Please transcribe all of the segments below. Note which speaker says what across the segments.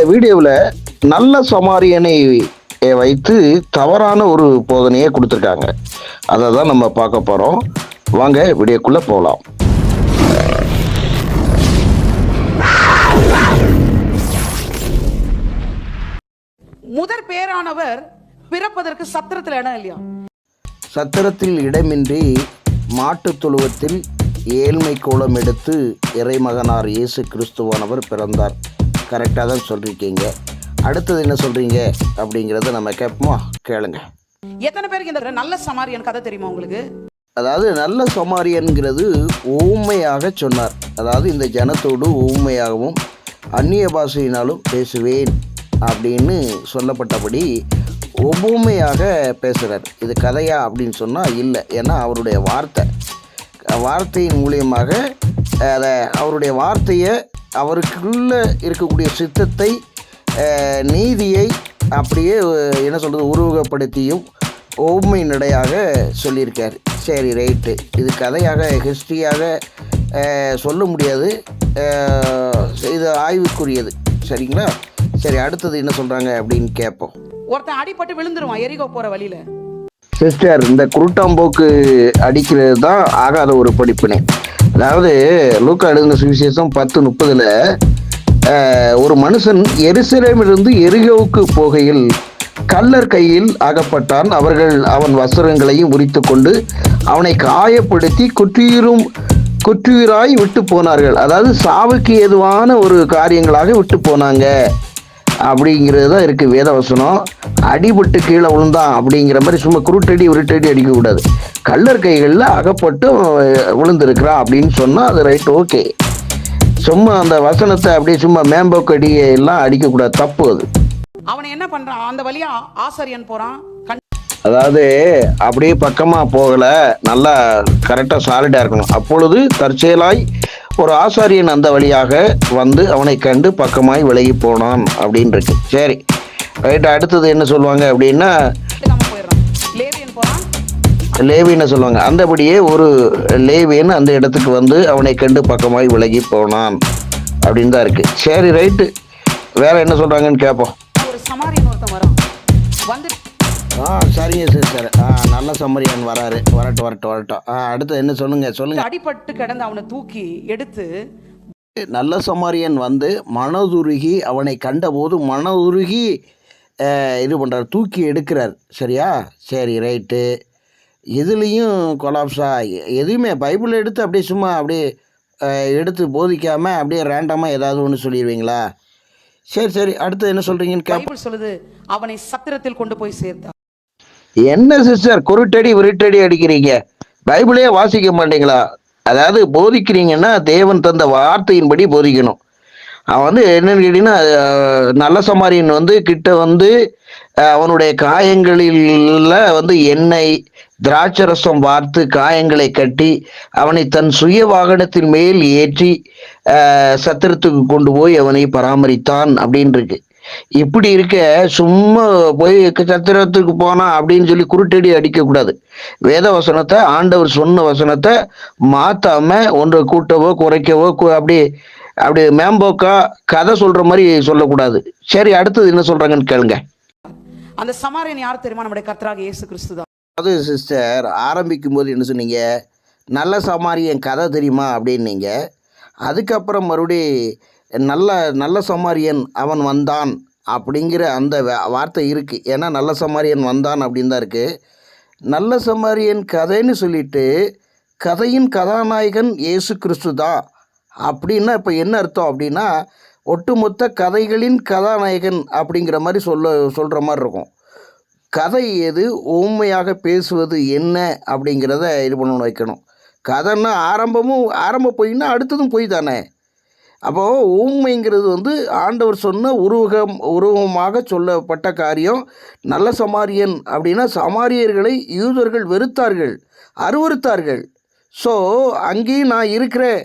Speaker 1: இந்த வீடியோவில் நல்ல சமாரியனை வைத்து தவறான ஒரு போதனையை கொடுத்துருக்காங்க. அதை தான் நம்ம பார்க்க போகிறோம் வாங்க வீடியோக்குள்ளே போகலாம்
Speaker 2: முதற் பேரானவர் பிறப்பதற்கு சத்திரத்துல இடம் இல்லையா?
Speaker 1: சத்திரத்தில் இடமின்றி மாட்டுத் தொழுவத்தில் ஏழ்மை கோலம் எடுத்து இறைமகனார் இயேசு கிறிஸ்துவானவர் பிறந்தார். கரெக்டாக தான் சொல்லியிருக்கீங்க அடுத்தது என்ன சொல்கிறீங்க அப்படிங்கிறத நம்ம கேட்போமா? கேளுங்க.
Speaker 2: எத்தனை பேருக்கு இந்த நல்ல சமாரியன் கதை தெரியுமா உங்களுக்கு?
Speaker 1: அதாவது நல்ல சமாரியன்கிறது ஊமையாக சொன்னார். அதாவது இந்த ஜனத்தோடு ஊமையாகவும் அந்நிய பாஷையினாலும் பேசுவேன் அப்படின்னு சொல்லப்பட்டபடி ஒவ்வொமையாக பேசுகிறார் இது கதையா அப்படின்னு சொன்னால் இல்லை. ஏன்னா அவருடைய வார்த்தை. வார்த்தையின் மூலியமாக அதை அவருடைய வார்த்தையை அவருக்குள்ளே இருக்கக்கூடிய சித்தத்தை நீதியை அப்படியே என்ன சொல்கிறது உருவகப்படுத்தியும் ஓமை நடையாக சொல்லியிருக்கார். சரி ரைட்டு இது கதையாக ஹிஸ்ட்ரியாக சொல்ல முடியாது. இது ஆய்வுக்குரியது. சரிங்களா? சரி அடுத்தது என்ன சொல்கிறாங்க அப்படின்னு கேட்போம்.
Speaker 2: ஒருத்தன் அடிப்பட்டு விழுந்துருவான் எரிகோ போகிற வழியில்.
Speaker 1: சிஸ்டர் இந்த குருட்டாம்போக்கு அடிக்கிறது தான் ஆகாத ஒரு படிப்பினை. அதாவது லூக்கா எழுதின சுவிசேஷம் பத்து முப்பதுல ஒரு மனுஷன் எருசலேமிலிருந்து எரிகவுக்கு போகையில் கல்லர் கையில் அகப்பட்டான் அவர்கள் அவன் வசரங்களையும் உரித்து கொண்டு அவனை காயப்படுத்தி குற்றியிரும் குற்றுயிராய் விட்டு போனார்கள். அதாவது சாவுக்கு ஏதுவான ஒரு காரியங்களாக விட்டு போனாங்க. அப்படிங்கிறது தான் இருக்குது வேதவசனம். அடிபட்டு கீழே விழுந்தான் அப்படிங்கிற மாதிரி சும்மா குருட்டடி உருட்டடி அடிக்கக்கூடாது. கள்ளர் கைகளில் அகப்பட்டு அவன் விழுந்திருக்கிறான் அப்படின்னு சொன்னால் அது ரைட் ஓகே சும்மா அந்த வசனத்தை அப்படியே சும்மா மேம்போக்கடி எல்லாம் அடிக்கக்கூடாது. தப்பு அது.
Speaker 2: அவனை என்ன பண்றான்? அந்த வழியா ஆசாரியன் கண்
Speaker 1: அதாவது அப்படியே பக்கமாக போகலை. நல்லா கரெக்டாக சாலிடாக இருக்கணும். அப்பொழுது தற்செயலாய் ஒரு ஆசாரியன் அந்த வழியாக வந்து அவனை கண்டு பக்கமாய் விலகி போனான் அப்படின்னு இருக்கு சரி. ரைட் அடுத்தது என்ன சொல்லுவாங்க அப்படின்னா லேவின்னு சொல்லுவாங்க. அந்தபடியே ஒரு லேவியன் அந்த இடத்துக்கு வந்து அவனை கண்டு பக்கமாய் விலகி போனான். அப்படின்னு தான் இருக்கு. சரி ரைட்டு. வேற என்ன சொல்றாங்கன்னு கேட்போம்
Speaker 2: ஒரு சமாரியன் ஒருத்தன் வரான் வந்து
Speaker 1: ஆ சரிங்க சார் சார். ஆ நல்ல சம்மரியன் வராரு. வரட்டும் வரட்டும் வரட்டும். ஆ அடுத்து என்ன சொல்லுங்க சொல்லுங்க.
Speaker 2: அடிபட்டு கிடந்து அவனை தூக்கி எடுத்து
Speaker 1: நல்ல சமாரியன் வந்து மனதுருகி அவனை கண்டபோது மனதுருகி இது பண்ணுறார் தூக்கி எடுக்கிறார். சரியா? சரி ரைட்டு. எதுலேயும் கொலாப்ஸா எ- எதையுமே பைபிள் எடுத்து அப்படியே சும்மா அப்படியே எடுத்து போதிக்காமல் அப்படியே ரேண்டமாக ஏதாவது ஒன்று சொல்லிடுவீங்களா? சரி சரி. அடுத்து என்ன சொல்கிறீங்கன்னு கேட்போம்
Speaker 2: சொல்லுது அவனை சத்திரத்தில் கொண்டு போய் சேர்த்தான்
Speaker 1: என்ன சிஸ்டர் குருட்டடி உருட்டடி அடிக்கிறீங்க. பைபிளே வாசிக்க மாட்டீங்களா? அதாவது போதிக்கிறீங்கன்னா தேவன் தந்த வார்த்தையின்படி போதிக்கணும். அவன் வந்து என்னன்னு கேட்டீங்கன்னா நல்ல சமாரியன் வந்து கிட்ட வந்து அவனுடைய காயங்களில் வந்து எண்ணெய் திராட்சரசம் வார்த்து காயங்களை கட்டி அவனை தன் சுய வாகனத்தின் மேல் ஏற்றி சத்திரத்துக்கு கொண்டு போய் அவனை பராமரித்தான் அப்படின்னு இருக்கு. இப்படி இருக்க சும்மா போய் சத்திரத்துக்கு போனா அப்படின்னு சொல்லி குருட்டடி அடிக்கக்கூடாது வேத வசனத்தை ஆண்டவர் சொன்ன வசனத்தை மாத்தாம ஒன்றை கூட்டவோ குறைக்கவோ அப்படியே அப்படி மேம்போக்கா கதை சொல்ற மாதிரி சொல்லக்கூடாது. சரி அடுத்தது என்ன சொல்றாங்கன்னு கேளுங்க.
Speaker 2: அந்த சமாரியன் யார் தெரியுமா? நம்முடைய கர்த்தராக இயேசு கிறிஸ்து தான்.
Speaker 1: அது சிஸ்டர் ஆரம்பிக்கும் போது என்ன சொன்னீங்க? நல்ல சமாரியன் கதை தெரியுமா அப்படின்னீங்க. அதுக்கப்புறம் மறுபடி நல்ல நல்ல சமாரியன் அவன் வந்தான் அப்படிங்கிற அந்த வா- வார்த்தை இருக்குது ஏன்னா நல்ல சமாரியன் வந்தான் அப்படின்னு தான் இருக்குது நல்ல சமாரியன் கதைன்னு சொல்லிட்டு கதையின் கதாநாயகன் இயேசு கிறிஸ்து தான். அப்படின்னா இப்போ என்ன அர்த்தம் அப்படின்னா ஒட்டுமொத்த கதைகளின் கதாநாயகன் அப்படிங்கிற மாதிரி சொல்ல சொல்கிற மாதிரி இருக்கும். கதை எது உண்மையாக பேசுவது என்ன அப்படிங்கிறத இது பண்ணணும் வைக்கணும். கதைன்னா ஆரம்பமும் ஆரம்ப பொய்னா அடுத்ததும் பொய் தானே. அப்போது ஊமைங்கிறது வந்து ஆண்டவர் சொன்ன உருவகம் உருவமாக சொல்லப்பட்ட காரியம். நல்ல சமாரியன் அப்படின்னா சமாரியர்களை யூதர்கள் வெறுத்தார்கள் அருவருத்தார்கள். ஸோ அங்கேயும் நான் இருக்கிறேன்.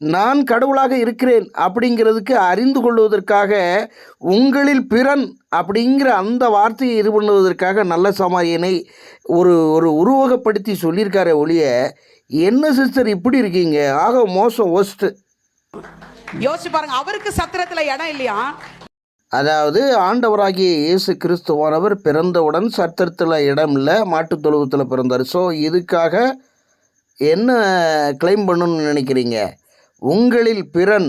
Speaker 1: நான் கடவுளாக இருக்கிறேன் அப்படிங்கிறதுக்கு அறிந்து கொள்வதற்காக உங்களில் பிறன் அப்படிங்கிற அந்த வார்த்தையை இது பண்ணுவதற்காக நல்ல சமாரியனை ஒரு ஒரு உருவகப்படுத்தி சொல்லியிருக்காரே ஒழிய என்ன சிஸ்டர் இப்படி இருக்கீங்க? ஆக மோசம் ஒஸ்ட்டு
Speaker 2: யோசிச்சு பாருங்க அவருக்கு சத்திரத்துல இடம் இல்லையா?
Speaker 1: அதாவது ஆண்டவராகிய இயேசு கிறிஸ்துவானவர் பிறந்தவுடன் சத்திரத்தில் இடம் இல்லை மாட்டுத் தொழுவத்தில் பிறந்தார். ஸோ இதுக்காக என்ன கிளைம் பண்ணணும்னு நினைக்கிறீங்க? உங்களில் பிறன்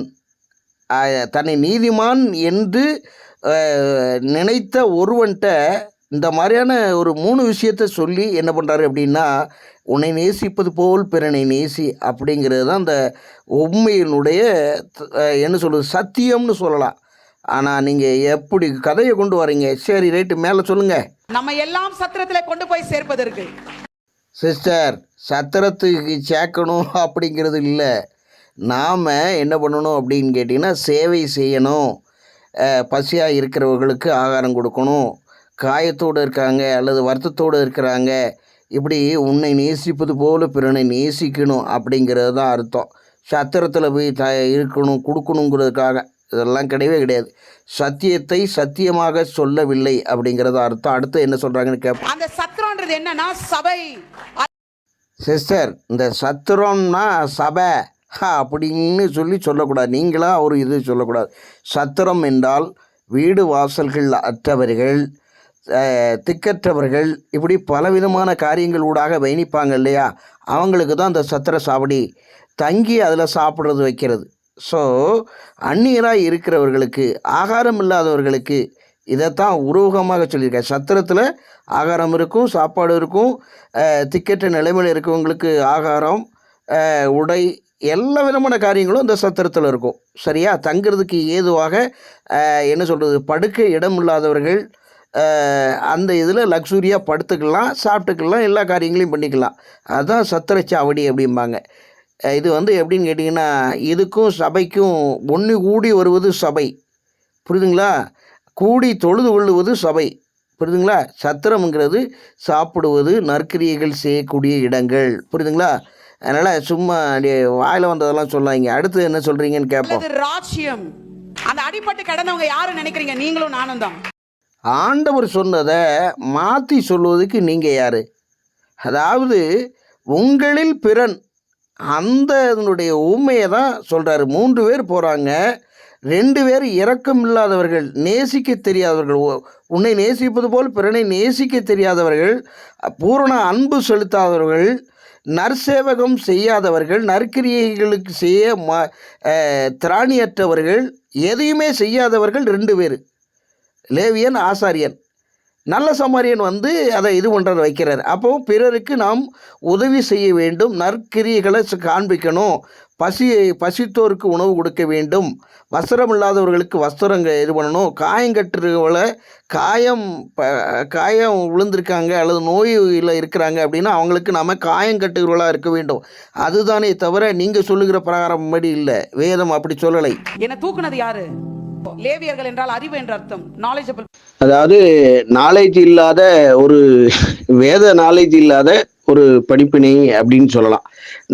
Speaker 1: தன்னை நீதிமான் என்று நினைத்த ஒருவன்கிட்ட இந்த மாதிரியான ஒரு மூணு விஷயத்த சொல்லி என்ன பண்ணுறாரு அப்படின்னா உன்னை நேசிப்பது போல் பிறனை நேசி அப்படிங்கிறது தான் அந்த உண்மையினுடைய என்ன சொல்கிறது சத்தியம்னு சொல்லலாம். ஆனால் நீங்கள் எப்படி கதையை கொண்டு வரீங்க? சரி ரைட்டு மேலே சொல்லுங்கள்
Speaker 2: நம்ம எல்லாம் சத்திரத்திலே கொண்டு போய் சேர்ப்பதற்கு
Speaker 1: சிஸ்டர் சத்திரத்துக்கு சேர்க்கணும் அப்படிங்கிறது இல்லை. நாம் என்ன பண்ணணும் அப்படின்னு கேட்டிங்கன்னா சேவை செய்யணும். பசியாக இருக்கிறவர்களுக்கு ஆகாரம் கொடுக்கணும். காயத்தோடு இருக்காங்க அல்லது வருத்தத்தோடு இருக்கிறாங்க. இப்படி உன்னை நேசிப்பது போல பிறனை நேசிக்கணும் அப்படிங்கிறது தான் அர்த்தம். சத்திரத்தில் போய் த இருக்கணும் கொடுக்கணுங்கிறதுக்காக. இதெல்லாம் கிடையவே கிடையாது. சத்தியத்தை சத்தியமாக சொல்லவில்லை அப்படிங்கிறது அர்த்தம். அடுத்து என்ன சொல்கிறாங்கன்னு கேட்போம்
Speaker 2: அந்த சத்திரம்ன்றது என்னன்னா சபை.
Speaker 1: சிஸ்டர் இந்த சத்திரம்னா சபை. அப்படின்னு சொல்லி சொல்லக்கூடாது. நீங்களாக அவர் இது சொல்லக்கூடாது. சத்திரம் என்றால் வீடு வாசல்கள் அற்றவர்கள் திக்கற்றவர்கள் இப்படி பலவிதமான காரியங்கள் ஊடாக பயணிப்பாங்க இல்லையா? அவங்களுக்கு தான் அந்த சத்திர சாவடி. தங்கி அதில் சாப்பிட்றது வைக்கிறது. ஸோ அந்நியராக இருக்கிறவர்களுக்கு ஆகாரம் இல்லாதவர்களுக்கு இதைத்தான் உருவகமாக சொல்லியிருக்கேன் சத்திரத்தில் ஆகாரம் இருக்கும் சாப்பாடு இருக்கும் திக்கற்ற நிலைமையில் இருக்கவங்களுக்கு ஆகாரம் உடை எல்லா விதமான காரியங்களும் இந்த சத்திரத்தில் இருக்கும். சரியா? தங்கிறதுக்கு ஏதுவாக என்ன சொல்கிறது படுக்க இடம் இல்லாதவர்கள் அந்த இதில் லக்ஸூரியாக படுத்துக்கலாம் சாப்பிட்டுக்கலாம் எல்லா காரியங்களையும் பண்ணிக்கலாம். அதுதான் சத்திரச்சாவடி அப்படிம்பாங்க. இது வந்து எப்படின்னு கேட்டிங்கன்னா இதுக்கும் சபைக்கும் ஒன்று கூடி வருவது சபை. புரியுதுங்களா? கூடி தொழுது கொள்ளுவது சபை. புரியுதுங்களா? சத்திரம்ங்கிறது சாப்பிடுவது நற்கிரியைகள் செய்யக்கூடிய இடங்கள். புரியுதுங்களா? அதனால் சும்மா வாயில் வந்ததெல்லாம் சொல்லாங்க அடுத்து என்ன சொல்கிறீங்கன்னு கேட்போம்
Speaker 2: ராஜ்யம்? அந்த அடிப்பட்டு கிடந்தவங்க யாரு நினைக்கிறீங்க? நீங்களும் நானும் தான்.
Speaker 1: ஆண்டவர் சொன்னதை மாற்றி சொல்வதுக்கு நீங்கள் யார்? அதாவது உங்களில் பிறன் அந்த இதனுடைய உண்மையை தான் சொல்கிறாரு மூன்று பேர் போகிறாங்க ரெண்டு பேர் இரக்கம் இல்லாதவர்கள் நேசிக்க தெரியாதவர்கள். உன்னை நேசிப்பது போல் பிறனை நேசிக்க தெரியாதவர்கள் பூரண அன்பு செலுத்தாதவர்கள் நற்சேவகம் செய்யாதவர்கள் நற்கிரியைகளுக்கு செய்ய ம திராணியற்றவர்கள் எதையுமே செய்யாதவர்கள் ரெண்டு பேர். லேவியன் ஆசாரியன். நல்ல சமாரியன் வந்து அதை இது பண்ணுறது வைக்கிறார். அப்போ பிறருக்கு நாம் உதவி செய்ய வேண்டும் நற்கிரியைகளை காண்பிக்கணும். பசி பசித்தோருக்கு உணவு கொடுக்க வேண்டும். வஸ்திரம் இல்லாதவர்களுக்கு வஸ்திரங்க இது பண்ணணும். காயங்கட்டுறவளை காயம் ப- காயம் விழுந்திருக்காங்க அல்லது நோயில் இருக்கிறாங்க அப்படின்னா அவங்களுக்கு நம்ம காயங்கட்டுகிறவளாக இருக்க வேண்டும். அதுதானே தவிர நீங்கள் சொல்லுகிற பிரகாரம் படி இல்லை. வேதம் அப்படி சொல்லலை.
Speaker 2: என்னை தூக்குனது யாரு? லேவியர்கள் என்றால் அறிவு என்ற அர்த்தம். நாலேஜபிள்
Speaker 3: அதாவது நாலேஜ் இல்லாத ஒரு வேத நாலேஜ் இல்லாத ஒரு படிப்பினை அப்படின்னு சொல்லலாம்.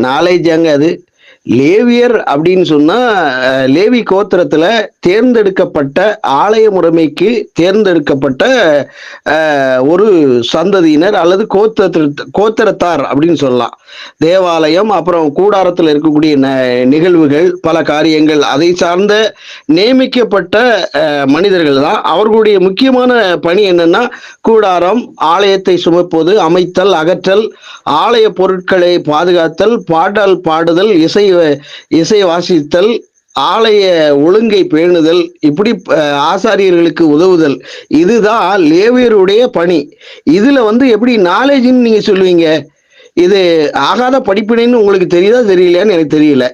Speaker 3: நாலேஜாங்க அது லேவியர் அப்படின்னு சொன்னா லேவி கோத்திரத்துல தேர்ந்தெடுக்கப்பட்ட ஆலய முறைமைக்கு தேர்ந்தெடுக்கப்பட்ட ஒரு சந்ததியினர் அல்லது கோத்திர கோத்திரத்தார் அப்படின்னு சொல்லலாம். தேவாலயம் அப்புறம் கூடாரத்தில் இருக்கக்கூடிய ந- நிகழ்வுகள் பல காரியங்கள் அதை சார்ந்த நியமிக்கப்பட்ட மனிதர்கள் தான். அவர்களுடைய முக்கியமான பணி என்னன்னா கூடாரம் ஆலயத்தை சுமப்பது அமைத்தல் அகற்றல் ஆலய பொருட்களை பாதுகாத்தல் பாடல் பாடுதல் இசை இசை வாசித்தல் ஆலய ஒழுங்கை பேணுதல் இப்படி ஆசாரியர்களுக்கு உதவுதல். இதுதான் லேவியருடைய பணி. இதுல வந்து எப்படி நாலேஜ்னு நீங்க சொல்லுவீங்க? இது ஆகாத படிப்பினைன்னு உங்களுக்கு தெரியுதா தெரியலையான்னு எனக்கு தெரியல.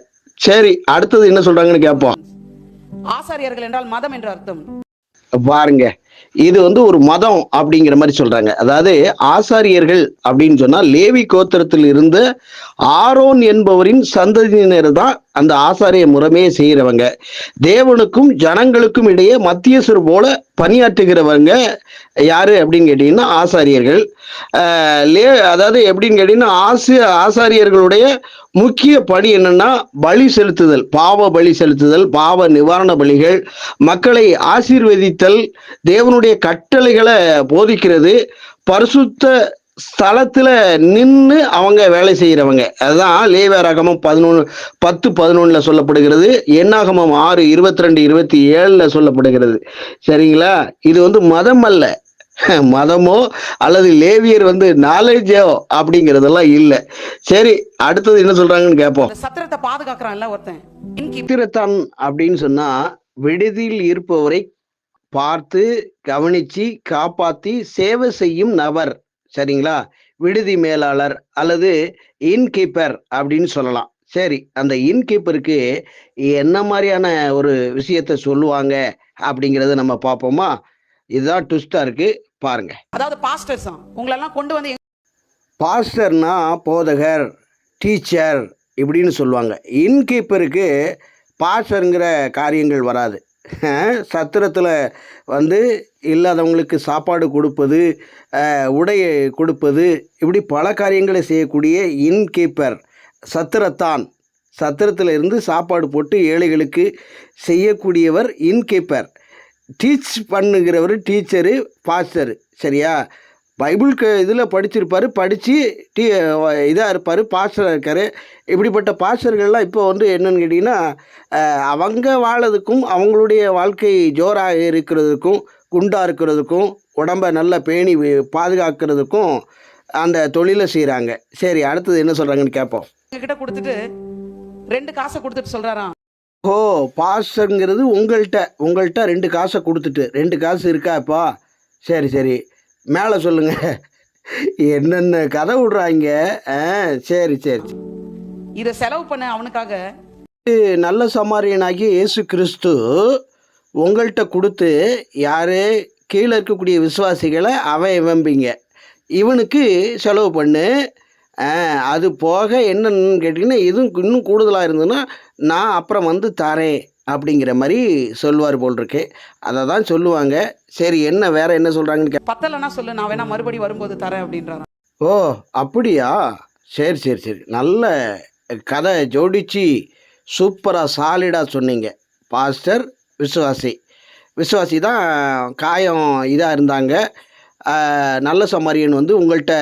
Speaker 3: சரி அடுத்தது என்ன சொல்றாங்கன்னு கேட்போம்.
Speaker 2: ஆசாரியர்கள் என்றால் மதம் என்ற அர்த்தம்.
Speaker 3: பாருங்க. இது வந்து ஒரு மதம் அப்படிங்கிற மாதிரி சொல்றாங்க. அதாவது ஆசாரியர்கள் அப்படின்னு சொன்னா லேவி கோத்திரத்தில் இருந்த ஆரோன் என்பவரின் சந்ததியினர் தான் அந்த ஆசாரிய முறைமையை செய்கிறவங்க. தேவனுக்கும் ஜனங்களுக்கும் இடையே மத்தியஸ்தர் போல பணியாற்றுகிறவங்க யாரு அப்படின்னு கேட்டீங்கன்னா ஆசாரியர்கள். லே அதாவது எப்படின்னு கேட்டீங்கன்னா ஆசி ஆசாரியர்களுடைய முக்கிய பணி என்னன்னா பலி செலுத்துதல் பாவ பலி செலுத்துதல் பாவ நிவாரண பலிகள் மக்களை ஆசீர்வதித்தல் தேவனுடைய கட்டளைகளை போதிக்கிறது பரிசுத்த
Speaker 1: ஸ்தலத்துல நின்று அவங்க வேலை செய்யறவங்க அதுதான் லேவியராகமம் பதினொன்று பத்து பதினொன்னுல சொல்லப்படுகிறது. எண்ணாகமம் ஆறு இருபத்தி ரெண்டு இருபத்தி ஏழுல சொல்லப்படுகிறது. சரிங்களா? இது வந்து மதம் அல்ல. மதமோ அல்லது லேவியர் வந்து நாலேஜோ அப்படிங்கிறதெல்லாம் இல்லை. சரி அடுத்தது என்ன சொல்றாங்கன்னு கேட்போம்
Speaker 2: சத்திரத்தை பாதுகாக்கிறான்ல ஒருத்தன்.
Speaker 1: சித்திரத்தான் அப்படின்னு சொன்னா விடுதியில் இருப்பவரை பார்த்து கவனிச்சு காப்பாத்தி சேவை செய்யும் நபர். சரிங்களா? விடுதி மேலாளர் அல்லது இன்கீப்பர் அப்படின்னு சொல்லலாம். சரி அந்த இன்கீப்பருக்கு என்ன மாதிரியான ஒரு விஷயத்த சொல்லுவாங்க அப்படிங்கிறத நம்ம பார்ப்போமா? இதுதான் ட்விஸ்டா இருக்கு. பாருங்க.
Speaker 2: அதாவது பாஸ்டர்ஸ் உங்களெல்லாம் கொண்டு வந்து
Speaker 1: பாஸ்டர்னா போதகர் டீச்சர் இப்படின்னு சொல்லுவாங்க. இன்கீப்பருக்கு பாஸ்டருங்கிற காரியங்கள் வராது. சத்திரத்தில் வந்து இல்லாதவங்களுக்கு சாப்பாடு கொடுப்பது உடையை கொடுப்பது இப்படி பல காரியங்களை செய்யக்கூடிய இன்கீப்பர் சத்திரத்தான். சத்திரத்தில் இருந்து சாப்பாடு போட்டு ஏழைகளுக்கு செய்யக்கூடியவர் இன்கீப்பர் டீச் பண்ணுகிறவர் டீச்சரு பாஸ்டரு சரியா? பைபிள் க இதில் படிச்சிருப்பார். படித்து டீ இதாக இருப்பார். பாஸ்டராக இருக்கார். இப்படிப்பட்ட பாஸ்டர்கள்லாம் இப்போ வந்து என்னன்னு கேட்டிங்கன்னா அவங்க வாழறதுக்கும் அவங்களுடைய வாழ்க்கை ஜோராக இருக்கிறதுக்கும் குண்டாக இருக்கிறதுக்கும் உடம்பை நல்லா பேணி பாதுகாக்கிறதுக்கும் அந்த தொழிலை செய்கிறாங்க சரி அடுத்தது என்ன சொல்கிறாங்கன்னு கேட்போம்
Speaker 2: கிட்ட கொடுத்துட்டு ரெண்டு காசை கொடுத்துட்டு சொல்றாராம்.
Speaker 1: ஓ பாஸ்டருங்கிறது உங்கள்கிட்ட உங்கள்கிட்ட ரெண்டு காசை கொடுத்துட்டு. ரெண்டு காசு இருக்காப்பா சரி சரி. மேலே சொல்லுங்க. என்னென்ன கதை விடுறாங்க? ஆ சரி சரி.
Speaker 2: இதை செலவு பண்ண அவனுக்காக
Speaker 1: நல்ல சமாரியனாகிய இயேசு கிறிஸ்து உங்கள்கிட்ட கொடுத்து யாரு? கீழே இருக்கக்கூடிய விசுவாசிகளை அவன் இவம்பிங்க இவனுக்கு செலவு பண்ணு. அது போக என்னன்னு கேட்டிங்கன்னா இதுவும் இன்னும் கூடுதலாக இருந்ததுன்னா நான் அப்புறம் வந்து தரேன் அப்படிங்கிற மாதிரி சொல்லுவார் போல் இருக்கு. அதை தான் சொல்லுவாங்க. சரி என்ன வேற என்ன சொல்கிறாங்கன்னு கே
Speaker 2: பத்தலைன்னா சொல்லு நான் வேணா மறுபடி வரும்போது தரேன் அப்படின்றாராம்
Speaker 1: ஓ அப்படியா? சரி சரி சரி. நல்ல கதை ஜோடிச்சு சூப்பராக சாலிடாக சொன்னீங்க. பாஸ்டர் விசுவாசி. விசுவாசி தான் காயம் இதாக இருந்தாங்க. நல்ல சமாரியன் வந்து உங்கள்கிட்ட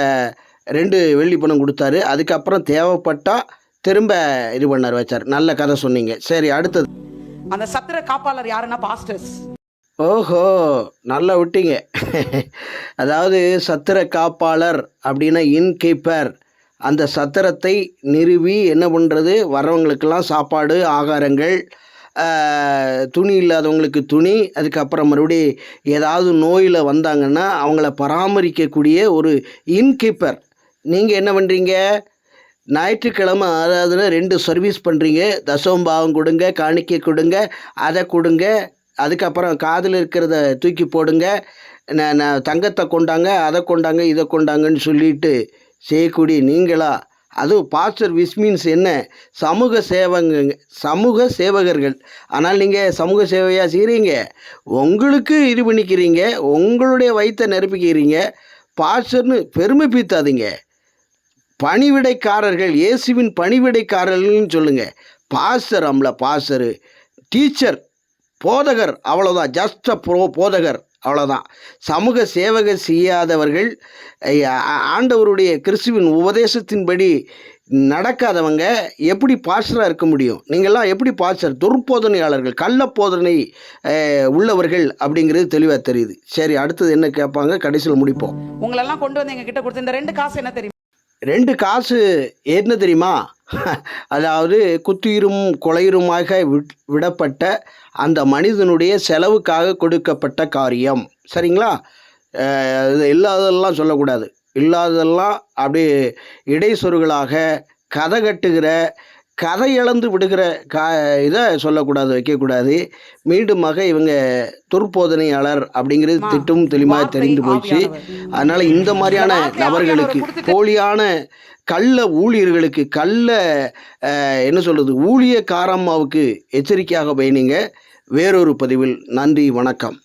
Speaker 1: ரெண்டு வெள்ளி பணம் கொடுத்தாரு. அதுக்கப்புறம் தேவைப்பட்டால் திரும்ப இது பண்ணார் வச்சார். நல்ல கதை சொன்னீங்க. சரி அடுத்தது.
Speaker 2: அந்த சத்திர காப்பாளர் யாருன்னா பாஸ்டர்ஸ்.
Speaker 1: ஓஹோ நல்லா விட்டீங்க. அதாவது சத்திர காப்பாளர் அப்படின்னா இன்கீப்பர் அந்த சத்திரத்தை நிறுவி என்ன பண்ணுறது வர்றவங்களுக்கெல்லாம் சாப்பாடு ஆகாரங்கள் துணி இல்லாதவங்களுக்கு துணி அதுக்கப்புறம் மறுபடி ஏதாவது நோயில் வந்தாங்கன்னா அவங்கள பராமரிக்கக்கூடிய ஒரு இன்கீப்பர் நீங்கள் என்ன பண்ணுறீங்க ஞாயிற்றுக்கிழமை அதாவது ரெண்டு சர்வீஸ் பண்ணுறீங்க தசோம்பாவம் கொடுங்க காணிக்கை கொடுங்க அதை கொடுங்க அதுக்கப்புறம் காதில் இருக்கிறத தூக்கி போடுங்க. நான் தங்கத்தை கொண்டாங்க அதை கொண்டாங்க இதை கொண்டாங்கன்னு சொல்லிட்டு செய்யக்கூடிய நீங்களா? அதுவும் பாஸ்டர் விஸ் மீன்ஸ் என்ன? சமூக சேவங்க சமூக சேவகர்கள். ஆனால் நீங்கள் சமூக சேவையாக செய்கிறீங்க உங்களுக்கு இது பண்ணிக்கிறீங்க உங்களுடைய வயிற்றை நிரப்பிக்கிறீங்க பாஸ்டர்னு பெருமை பீத்தாதீங்க பணிவிடைக்காரர்கள் இயேசுவின் பணிவிடைக்காரர்கள்னு சொல்லுங்கள் பாஸ்டர் அம்ல பாஸ்டரு டீச்சர் போதகர் அவ்வளோதான் ஜஸ்ட் ப்ரோ போதகர் அவ்வளோதான் சமூக சேவக செய்யாதவர்கள் ஆண்டவருடைய கிறிஸ்துவின் உபதேசத்தின்படி நடக்காதவங்க எப்படி பாஸ்டராக இருக்க முடியும்? நீங்கள்லாம் எப்படி பாஸ்டர்? துர்போதனையாளர்கள் கள்ள போதனை உள்ளவர்கள் அப்படிங்கிறது தெளிவாக தெரியுது. சரி அடுத்தது என்ன கேட்பாங்க? கடைசியில் முடிப்போம்.
Speaker 2: உங்களெல்லாம் கொண்டு வந்து எங்ககிட்ட கொடுத்து இந்த ரெண்டு காசு என்ன தெரியும்?
Speaker 1: ரெண்டு காசு என்ன தெரியுமா? அதாவது குத்துயிரும் கொலையுருமாக விட்- விடப்பட்ட அந்த மனிதனுடைய செலவுக்காக கொடுக்கப்பட்ட காரியம். சரிங்களா? இது இல்லாததெல்லாம் சொல்லக்கூடாது. இல்லாததெல்லாம் அப்படியே இடைச்சொருகளாக கதை கட்டுகிற கதை இழந்து விடுகிற கா இதை சொல்லக்கூடாது வைக்கக்கூடாது மீண்டுமாக இவங்க துர்போதனையாளர் அப்படிங்கிறது. திட்டும் தெளிவாக தெரிந்து போச்சு. அதனால இந்த மாதிரியான நபர்களுக்கு போலியான கள்ள ஊழியர்களுக்கு கள்ள என்ன சொல்றது ஊழிய காரம்மாவுக்கு எச்சரிக்கையாக பயணிங்க வேறொரு பதிவில் நன்றி வணக்கம்